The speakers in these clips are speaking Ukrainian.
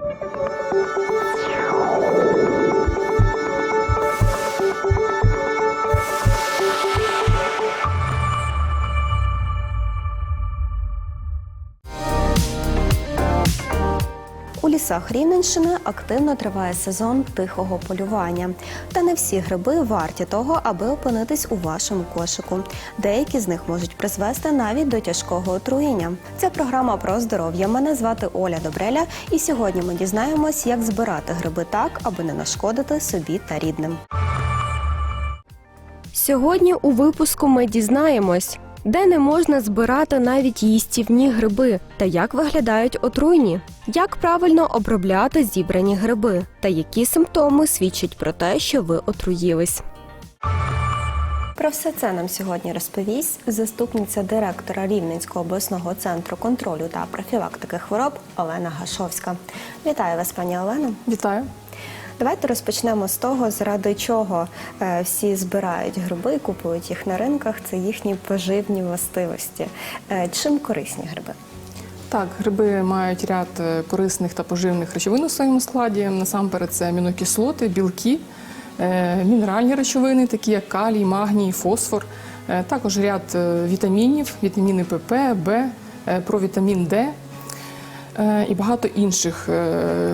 У лісах Рівненщини активно триває сезон тихого полювання. Та не всі гриби варті того, аби опинитись у вашому кошику. Деякі з них можуть призвести навіть до тяжкого отруєння. Це програма про здоров'я. Мене звати Оля Добреля, і сьогодні ми дізнаємось, як збирати гриби так, аби не нашкодити собі та рідним. Сьогодні у випуску ми дізнаємось, де не можна збирати навіть їстівні гриби та як виглядають отруйні, як правильно обробляти зібрані гриби та які симптоми свідчать про те, що ви отруїлись. Про все це нам сьогодні розповість заступниця директора Рівненського обласного центру контролю та профілактики хвороб Олена Гашовська. Вітаю вас, пані Олено. Вітаю. Давайте розпочнемо з того, заради чого е, всі збирають гриби купують їх на ринках. Це їхні поживні властивості. Е, Чим корисні гриби? Так, гриби мають ряд е, корисних та поживних речовин у своєму складі. Насамперед, це амінокислоти, білки, е, мінеральні речовини, такі як калій, магній, фосфор. Е, Також ряд вітамінів, вітаміни ПП, Б, провітамін Д. І багато інших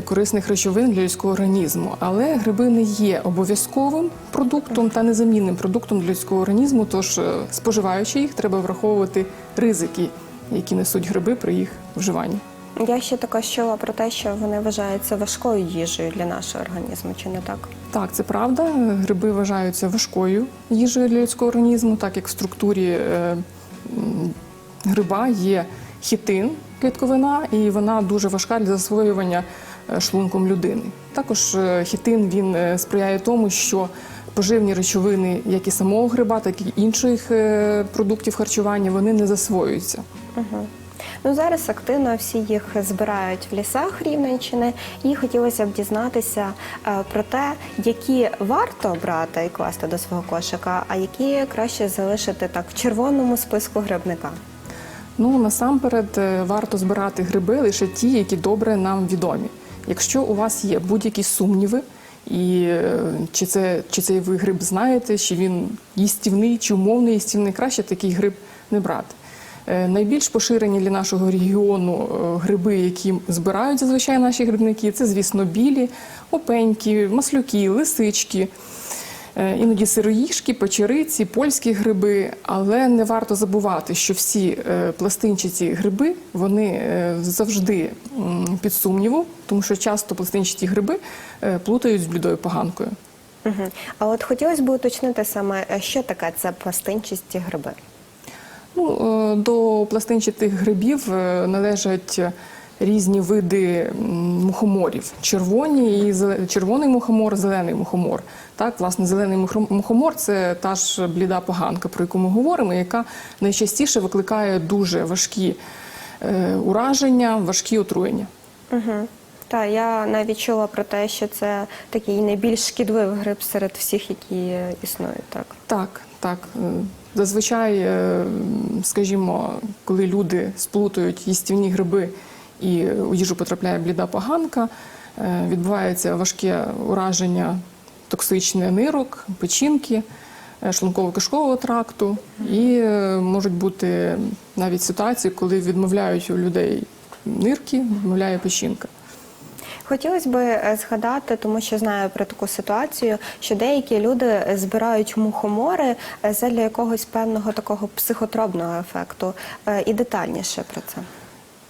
корисних речовин для людського організму. Але гриби не є обов'язковим продуктом та незамінним продуктом для людського організму. Тож, споживаючи їх, треба враховувати ризики, які несуть гриби при їх вживанні. Я ще також чула про те, що вони вважаються важкою їжею для нашого організму, чи не так? Так, це правда. Гриби вважаються важкою їжею для людського організму, так як в структурі е, гриба є хітин, клітковина, і вона дуже важка для засвоювання е, шлунком людини. Також е, хітин він сприяє тому, що поживні речовини, як і самого гриба, так і інших продуктів харчування, вони не засвоюються. Угу. Ну зараз активно всі їх збирають в лісах Рівненщини, і хотілося б дізнатися е, про те, які варто брати і класти до свого кошика, а які краще залишити так в червоному списку грибника. Ну насамперед е, варто збирати гриби лише ті, які добре нам відомі. Якщо у вас є будь-які сумніви, і е, чи це чи цей ви гриб знаєте, чи він їстівний, чи умовний їстівний, краще такий гриб не брати. Е, Найбільш поширені для нашого регіону е, гриби, які збирають зазвичай наші грибники, це, звісно, білі, опеньки, маслюки, лисички. Е, Іноді сироїшки, печериці, польські гриби, але не варто забувати, що всі пластинчаті гриби вони завжди під сумнівом, тому що часто пластинчаті гриби плутають з блідою поганкою. Угу. А от хотілося б уточнити саме, що таке це пластинчасті гриби. Ну, е, до пластинчатих грибів е, належать різні види мухоморів: червоні і червоний мухомор, зелений мухомор. Так, власне, зелений мухом- мухомор це та ж бліда поганка, про яку ми говоримо, яка найчастіше викликає дуже важкі е, ураження, важкі отруєння. Угу. Так, я навіть чула про те, що це такий найбільш шкідливий гриб серед всіх, які існують. Так. Так, так. Зазвичай, е, скажімо, коли люди сплутають їстівні гриби і у їжу потрапляє бліда поганка, е, відбувається важке ураження токсичне нирок, печінки, е, шлунково-кишкового тракту, і можуть бути навіть ситуації, коли відмовляють у людей нирки, відмовляє печінка. Хотілося б е, згадати, тому що знаю про таку ситуацію, що деякі люди е, збирають мухомори е, задля якогось певного такого психотробного ефекту. І детальніше про це.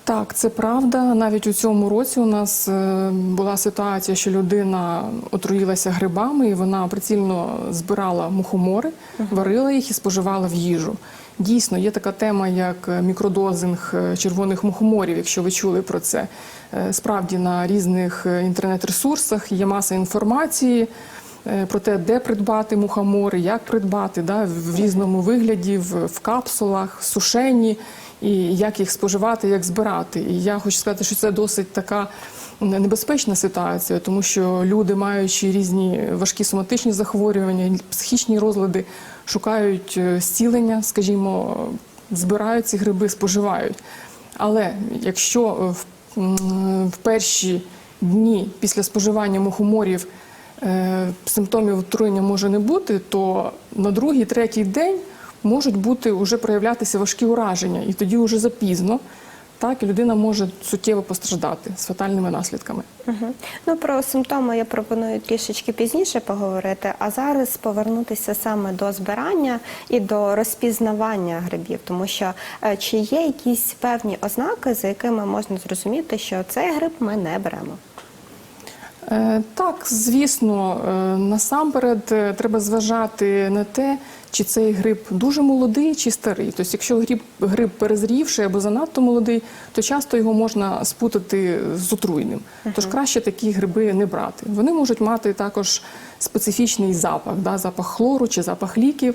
Так, це правда. Навіть у цьому році у нас е, була ситуація, що людина отруїлася грибами, і вона прицільно збирала мухомори, варила їх і споживала в їжу. Дійсно, є така тема, як мікродозинг е, червоних мухоморів, якщо ви чули про це. Е, Справді на різних е, інтернет-ресурсах є маса інформації. е, Про те, де придбати мухомори, як придбати, да, в різному вигляді, в, в капсулах, сушені, і як їх споживати, як збирати. І я хочу сказати, що це досить така небезпечна ситуація, тому що люди, маючи різні важкі соматичні захворювання, психічні розлади, шукають е, зцілення, скажімо, збирають ці гриби, споживають. Але якщо е, в, перші дні після споживання мухоморів е, симптомів отруєння може не бути, то на другий, третій день можуть бути вже проявлятися важкі ураження, і тоді вже запізно. Так, і людина може суттєво постраждати з фатальними наслідками. Угу. Ну про симптоми я пропоную трішечки пізніше поговорити, а зараз повернутися саме до збирання і до розпізнавання грибів, тому що е, чи є якісь певні ознаки, за якими можна зрозуміти, що цей гриб ми не беремо. Е, Так, звісно, е, насамперед е, треба зважати на те, чи цей гриб дуже молодий чи старий. Тобто, якщо гриб, гриб перезрівший або занадто молодий, то часто його можна спутати з отруйним. Тож краще такі гриби не брати. Вони можуть мати також специфічний запах, да, запах хлору чи запах ліків.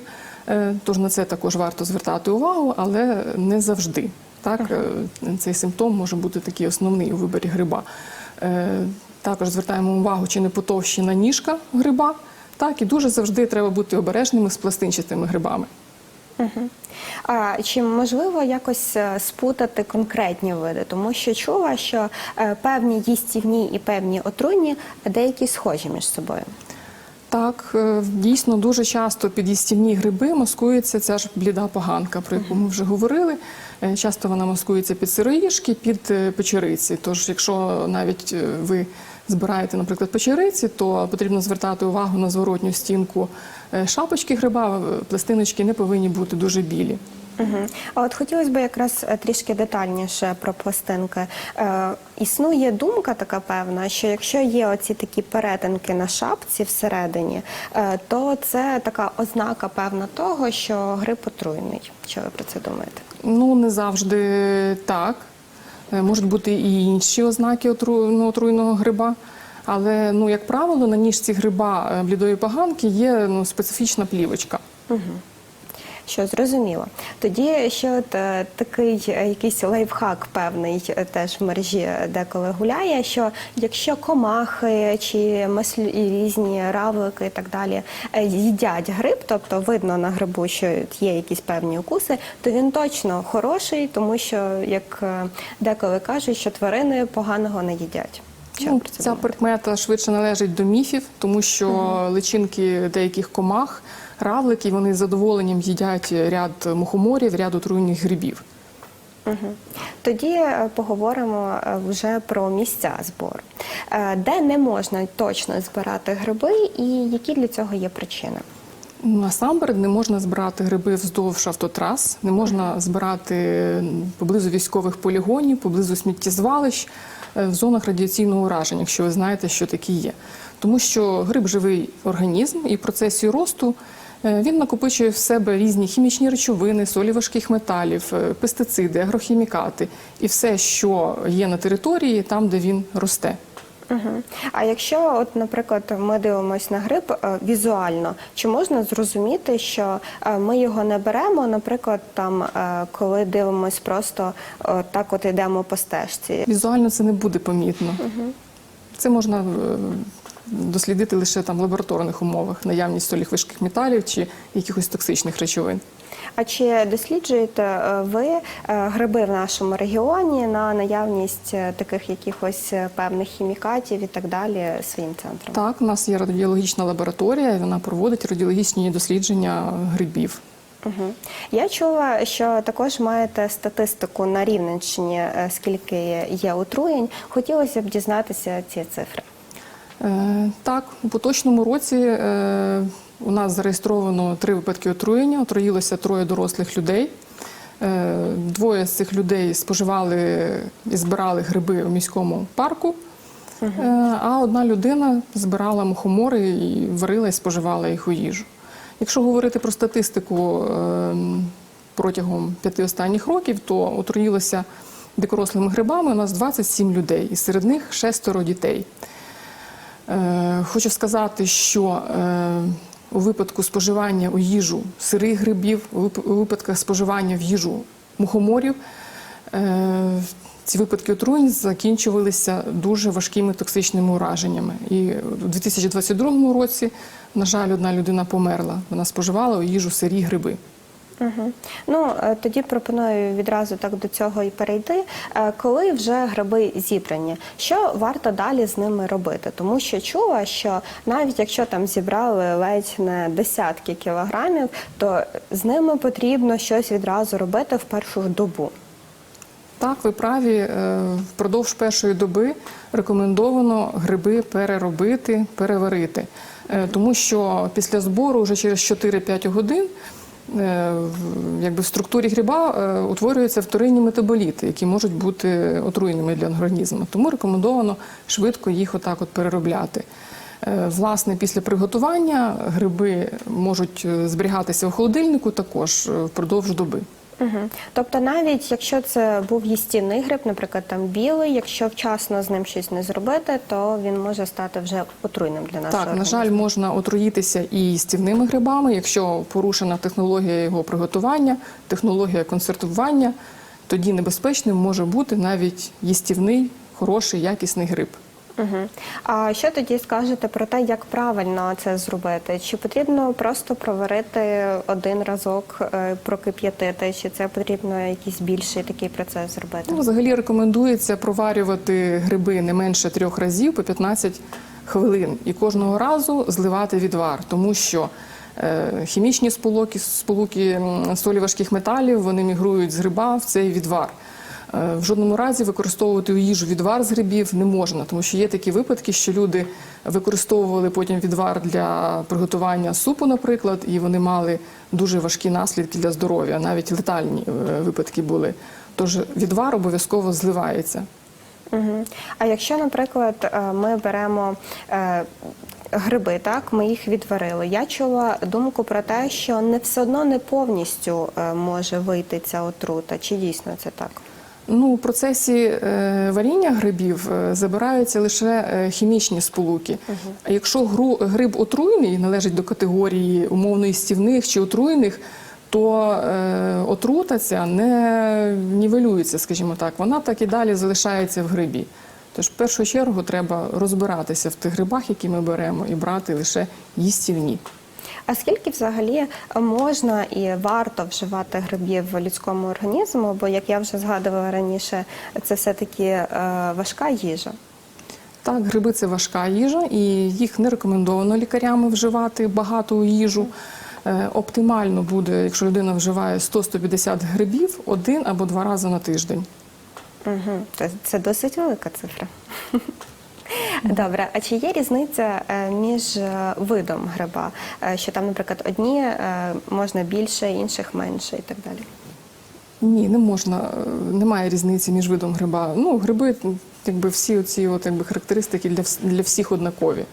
Тож на це також варто звертати увагу, але не завжди. Так, цей симптом може бути такий основний у виборі гриба. Також звертаємо увагу, чи не потовщена ніжка гриба. Так, і дуже завжди треба бути обережними з пластинчатими грибами. А чи можливо якось е, спутати конкретні види? Тому що чула, що е, певні їстівні і певні отруйні деякі схожі між собою. Так, е, дійсно дуже часто під їстівні гриби маскується ця ж бліда поганка, про яку ми вже говорили. Часто вона маскується під сироїшки, під печериці. Тож, якщо навіть ви збираєте, наприклад, печериці, то потрібно звертати увагу на зворотню стінку е, шапочки гриба. Е, Пластиночки не повинні бути дуже білі. Угу. А от хотілося б якраз е, трішки детальніше про пластинки. Е, існує думка така певна, що якщо є оці такі перетинки на шапці всередині, е, то це така ознака певна того, що гриб отруйний. Що ви про це думаєте? Ну, не завжди так. Е, Можуть бути і інші ознаки ну, отруйного гриба. Але, ну, як правило, на ніжці гриба е, блідої поганки є ну, специфічна плівочка. Що зрозуміло. Тоді ще от е, такий е, якийсь лайфхак певний е, теж в мережі деколи гуляє, що якщо комахи чи маслі різні равлики і так далі їдять гриб, тобто видно на грибу, що є якісь певні укуси, то він точно хороший, тому що, як деколи кажуть, що тварини поганого не їдять. Ну, ця думаєте? прикмета швидше належить до міфів, тому що личинки деяких комах, равлики, вони з задоволенням їдять ряд мухоморів, ряд отруйних грибів. Мгм. Тоді е, поговоримо е, вже про місця збору, Е, де не можна точно збирати гриби, і які для цього є причини. Насамперед не можна збирати гриби вздовж автотрас, не можна збирати поблизу військових полігонів, поблизу сміттєзвалищ, в зонах радіаційного ураження, якщо ви знаєте, що такі є. Тому що гриб живий організм і в процесі росту він накопичує в себе різні хімічні речовини, солі важких металів, е, пестициди, агрохімікати і все, що є на території, там, де він росте. Угу. А якщо, от, наприклад, ми дивимося на гриб е, візуально, чи можна зрозуміти, що е, ми його не беремо, наприклад, там, е, коли дивимось просто е, так, от йдемо по стежці? Візуально це не буде помітно. Це можна е, дослідити лише там в лабораторних умовах, наявність соліх важких металів чи якихось токсичних речовин. А чи досліджуєте е, ви е, гриби в нашому регіоні на наявність е, таких якихось певних хімікатів і так далі своїм центром? Так, у нас є радіологічна лабораторія, і вона проводить радіологічні дослідження грибів. Угу. Я чула, що також маєте статистику на Рівненщині, скільки є отруєнь. Хотілося б дізнатися ці цифри. Е, Так, у поточному році е, у нас зареєстровано три випадки отруєння. Отруїлося троє дорослих людей. Е, Двоє з цих людей споживали і збирали гриби у міському парку. А одна людина збирала мухомори і варила і споживала їх у їжу. Якщо говорити про статистику е, протягом п'яти останніх років, то отруїлося дикорослими грибами у нас 27 людей, і серед них шестеро дітей. Е, Хочу сказати, що е, у випадку споживання у їжу сирих грибів, у випадках споживання в їжу мухоморів, е, ці випадки отруєнь закінчувалися дуже важкими токсичними ураженнями. І у 2022 році, на жаль, одна людина померла. Вона споживала у їжу сирі гриби. Угу. Ну е, тоді пропоную відразу так до цього і перейти. Е, Коли вже гриби зібрані, що варто далі з ними робити? Тому що чула, що навіть якщо там зібрали ледь не десятки кілограмів, то з ними потрібно щось відразу робити в першу добу. Так, ви праві. Е, Впродовж першої доби рекомендовано гриби переробити, переварити. Тому що після збору вже через 4-5 годин якби в структурі гриба е, утворюються вторинні метаболіти, які можуть бути отруйними для організму. Тому рекомендовано швидко їх отак от переробляти. Е, Власне, після приготування гриби можуть е, зберігатися в холодильнику також е, впродовж доби. Угу. Тобто, навіть якщо це був їстівний гриб, наприклад, там білий, якщо вчасно з ним щось не зробити, то він може стати вже отруйним для нашого Так, на організму. жаль, можна отруїтися і стівними грибами, якщо порушена технологія його приготування, технологія консервування, тоді небезпечним може бути навіть їстівний, хороший, якісний гриб. Угу. А що тоді скажете про те, як правильно це зробити? Чи потрібно просто проварити один разок, е, прокип'ятити, чи це потрібно якийсь більший такий процес зробити? Ну, взагалі рекомендується проварювати гриби не менше трьох разів по 15 хвилин і кожного разу зливати відвар, тому що е, хімічні сполуки, сполуки солі важких металів вони мігрують з гриба в цей відвар. Е, В жодному разі використовувати у їжу відвар з грибів не можна, тому що є такі випадки, що люди використовували потім відвар для приготування супу, наприклад, і вони мали дуже важкі наслідки для здоров'я, навіть летальні е, випадки були. Тож відвар обов'язково зливається. Угу. А якщо, наприклад, е, ми беремо гриби, так ми їх відварили. Я чула думку про те, що не все одно не повністю може вийти ця отрута. Чи дійсно це так? Ну, у процесі е, варіння грибів е, забираються лише е, хімічні сполуки. А якщо гриб отруйний, належить до категорії умовно істівних чи отруйних, то е, отрута ця не нівелюється, скажімо так. Вона так і далі залишається в грибі. Тож в першу чергу треба розбиратися в тих грибах, які ми беремо, і брати лише їстівні. А скільки взагалі можна і варто вживати грибів в людському організму? Бо, як я вже згадувала раніше, це все-таки е, важка їжа. Так, гриби це важка їжа, і їх не рекомендовано лікарями вживати багато їжу. Е, Оптимально буде, якщо людина вживає 100-150 грибів один або два рази на тиждень. Угу. Це досить велика цифра. Добре, а чи є різниця е, між е, видом гриба? Е, Що там, наприклад, одні можна більше, інших менше і так далі? Ні, не можна, е, немає різниці між видом гриба. Ну, гриби, якби всі оці от, якби, характеристики для, для всіх однакові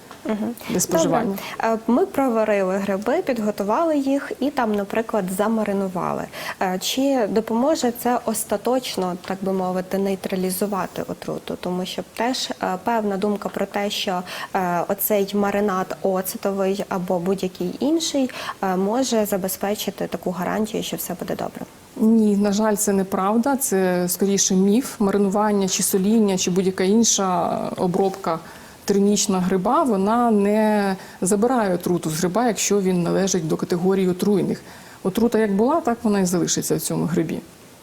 для споживання. Добре. Е, Ми проварили гриби, підготували їх і там, наприклад, замаринували. Е, Чи допоможе це остаточно, так би мовити, нейтралізувати отруту? Тому що теж певна думка про те, що оцей маринад оцетовий або будь-який інший може забезпечити таку гарантію, що все буде добре. Ні, на жаль, це неправда. Це скоріше міф. Маринування чи соління, чи будь-яка інша обробка термічна гриба, вона не забирає отруту з гриба, якщо він належить до категорії отруйних. Отрута як була, так вона і залишиться в цьому грибі.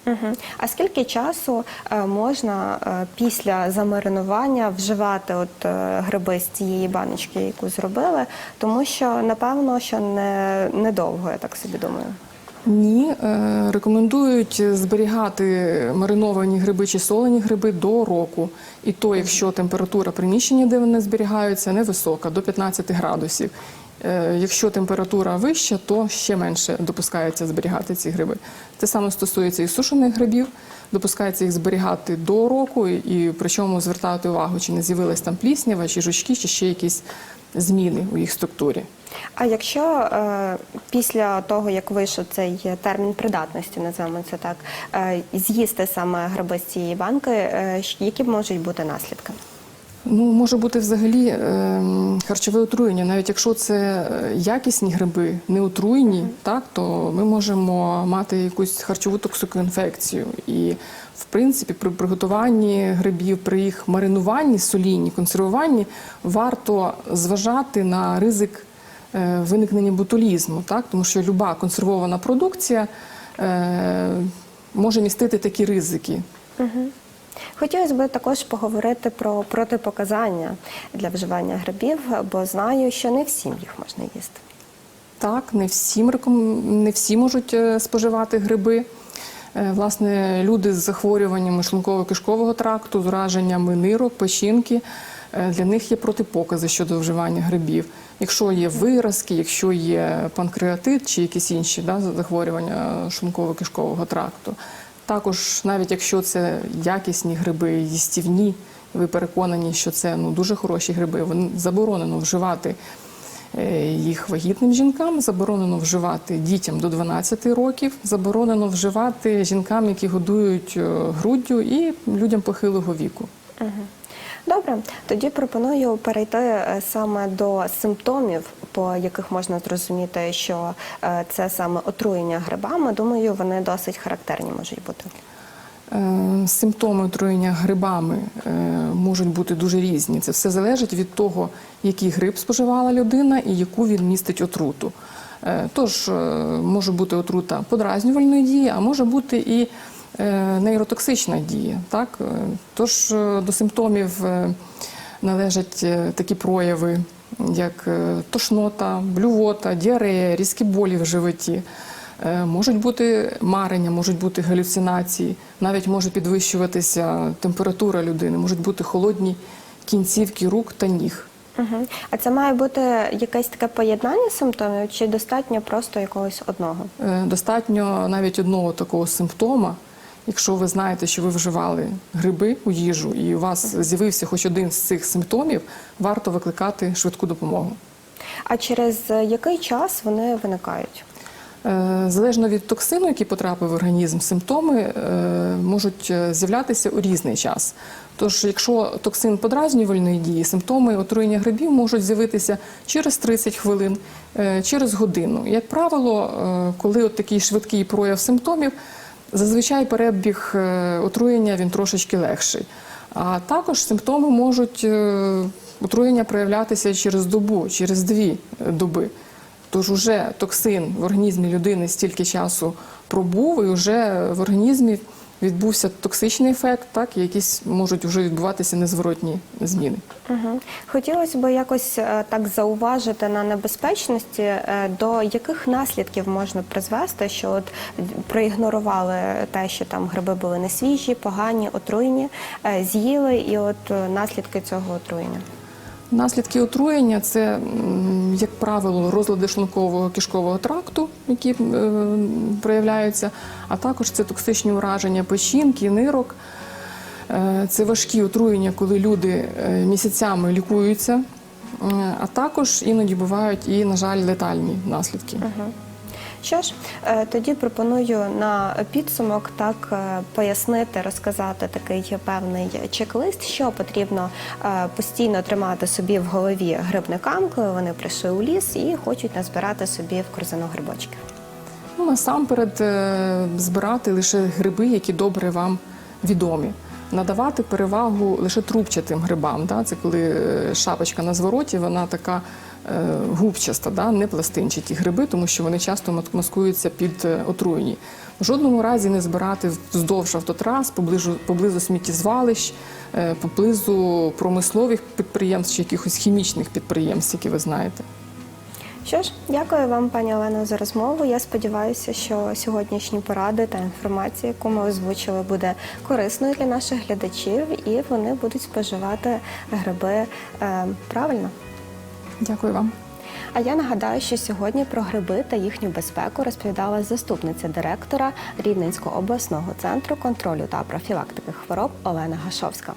Угу. А скільки часу е, можна е, після замаринування вживати от е, гриби з цієї баночки, яку зробили? Тому що напевно, що не недовго, я так собі думаю. Ні, е, рекомендують зберігати мариновані гриби чи солені гриби до року. І то, якщо температура приміщення, де вони зберігаються, невисока, до 15 градусів. Е, Якщо температура вища, то ще менше допускається зберігати ці гриби. Те саме стосується і сушених грибів. Допускається їх зберігати до року, і причому звертати увагу, чи не з'явилась там пліснява, чи жучки, чи ще якісь зміни у їх структурі. А якщо е, після того, як вийшов цей термін придатності, називаємо це так, е, з'їсти саме гриби з цієї банки, е, які можуть бути наслідки? Ну, може бути взагалі ем, харчове отруєння. Навіть якщо це е, якісні гриби, не отруєні, так, то ми можемо мати якусь харчову токсикоінфекцію. І, в принципі, при приготуванні грибів, при їх маринуванні, солінні, консервуванні, варто зважати на ризик е, виникнення ботулізму, так? тому що люба консервована продукція е, може містити такі ризики. Хотілося б також поговорити про протипоказання для вживання грибів, бо знаю, що не всім їх можна їсти. Так, не всім не всі можуть е, споживати гриби. Е, Власне, люди з захворюваннями шлунково-кишкового тракту, з нирок, печінки, е, для них є протипокази щодо вживання грибів. Якщо є виразки, якщо є панкреатит чи якісь інші да, захворювання шлунково-кишкового тракту. Також, навіть якщо це якісні гриби, їстівні, ви переконані, що це ну, дуже хороші гриби, вони заборонено вживати їх вагітним жінкам, заборонено вживати дітям до 12 років, заборонено вживати жінкам, які годують е, груддю, і людям похилого віку. Добре, тоді пропоную перейти е, саме до симптомів, по яких можна зрозуміти, що е, це саме отруєння грибами. Думаю, вони досить характерні можуть бути. Е, Симптоми отруєння грибами е, можуть бути дуже різні. Це все залежить від того, який гриб споживала людина і яку він містить отруту. Е, Тож може бути отрута подразнювальної дії, а може бути і нейротоксична дія. Так? Тож до симптомів належать такі прояви, як тошнота, блювота, діарея, різкі болі в животі. Е, Можуть бути марення, можуть бути галюцинації, навіть може підвищуватися температура людини, можуть бути холодні кінцівки рук та ніг. Угу. А це має бути якесь таке поєднання симптомів, чи достатньо просто якогось одного? Е, Достатньо навіть одного такого симптома. Якщо ви знаєте, що ви вживали гриби у їжу, і у вас з'явився хоч один з цих симптомів, варто викликати швидку допомогу. А через який час вони виникають? Е, Залежно від токсину, який потрапив в організм, симптоми е, можуть е, з'являтися у різний час. Тож, якщо токсин подразнювальної дії, симптоми отруєння грибів можуть з'явитися через 30 хвилин, через годину. Як правило, коли от такий швидкий прояв симптомів, зазвичай перебіг отруєння він трошечки легший. А також симптоми можуть отруєння проявлятися через добу, через дві доби. Тож уже токсин в організмі людини стільки часу пробув, і вже в організмі відбувся токсичний ефект, так, і якісь можуть вже відбуватися незворотні зміни. Угу. Хотілося б якось е, так зауважити на небезпечності, е, до яких наслідків можна призвести, що от проігнорували те, що там гриби були не свіжі, погані, отруєні, е, з'їли, і от наслідки цього отруєння. Наслідки отруєння це, як правило, розлади шлункового кишкового тракту, які е, проявляються, а також це токсичні ураження печінки, нирок. Е, Це важкі отруєння, коли люди е, місяцями лікуються, а також іноді бувають і, на жаль, летальні наслідки. Що ж, е, тоді пропоную на підсумок так е, пояснити, розказати такий певний чек-лист, що потрібно е, постійно тримати собі в голові грибникам, коли вони прийшли у ліс і хочуть назбирати собі в корзину грибочки. Ну, насамперед збирати лише гриби, які добре вам відомі. Надавати перевагу лише трубчатим грибам. Да? Це коли е, шапочка на звороті, вона така е, губчаста, да? не пластинчаті гриби, тому що вони часто маскуються під е, отруєні. В жодному разі не збирати вздовж автотрас, поближу, поблизу сміттєзвалищ, поблизу промислових підприємств чи якихось хімічних підприємств, які ви знаєте. Що ж, дякую вам, пані Олено, за розмову. Я сподіваюся, що сьогоднішні поради та інформація, яку ми озвучили, буде корисною для наших глядачів, і вони будуть споживати гриби е, правильно. Дякую вам. А я нагадаю, що сьогодні про гриби та їхню безпеку розповідала заступниця директора Рівненського обласного центру контролю та профілактики хвороб Олена Гашовська.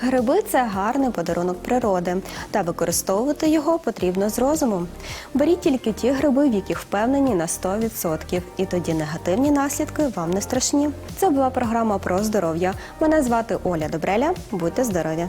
Гриби це гарний подарунок природи, та використовувати його потрібно з розумом. Беріть тільки ті гриби, в яких впевнені на 100%, і тоді негативні наслідки вам не страшні. Це була програма про здоров'я. Мене звати Оля Добреля. Будьте здорові!